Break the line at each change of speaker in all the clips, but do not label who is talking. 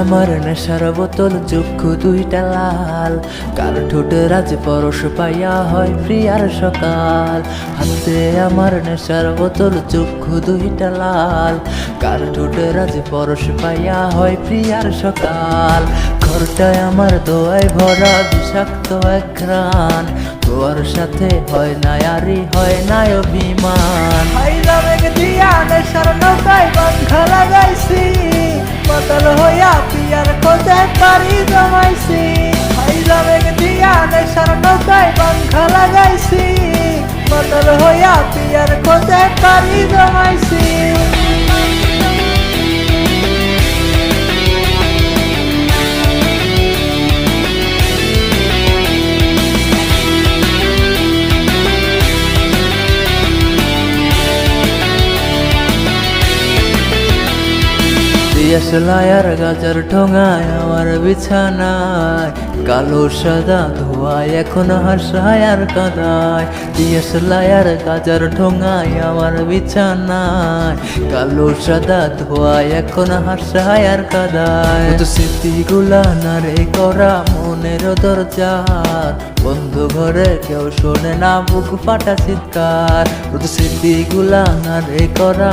আমার নেশার বোতল, চক্ষু দুইটা লাল। কার ঠোঁটে রাজ পরশ পাইয়া হয় প্রিয়ার সকাল। হাতে আমার নেশার বোতল, চক্ষু দুইটা লাল। কার ঠোঁটে রাজ পরশ পাইয়া হয় প্রিয়ার সকাল। ঘরটায় আমার দোয়ায় ভরা বিষাক্ত এক ঘ্রাণ তোর সাথে হয় না আরি হয় না অভিমান।
দিয়া নেশার নৌকায় বাঙ্খা লাগাইছি বদল হইয়া পিয়ার খোঁজে পারি জমাইছি। হাইলা মেঘ দিয়া নেশার নৌকায় বাঙ্খা লাগাইছি বদল হইয়া পিয়ার খোঁজে পারি
দিয়াশলায়ার গাজার ঠোঙায় আমার বিছানায় কালো সাদা ধোয়ায় এখন হাসায় আর কাদায় গাজার ঠোঙায় আমার বিছানায় কালো সাদা ধোয়ায় এখন হাসায় আর কাদায় তো স্মৃতিগুলা না রে করা মনের দরজার বন্ধ ঘরে কেউ শোনে না বুক ফাটা চিৎকার তো স্মৃতিগুলা না রে করা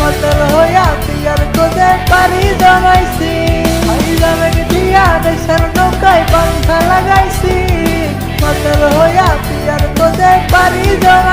বদল হইয়া পিয়ার খোঁজে পারি জমাইছি। হাইলা মেঘ দিয়া নেশার নৌকায় বাঙ্খা লাগাইছি। বদল হইয়া পিয়ার খোঁজে পারি জমাইছি।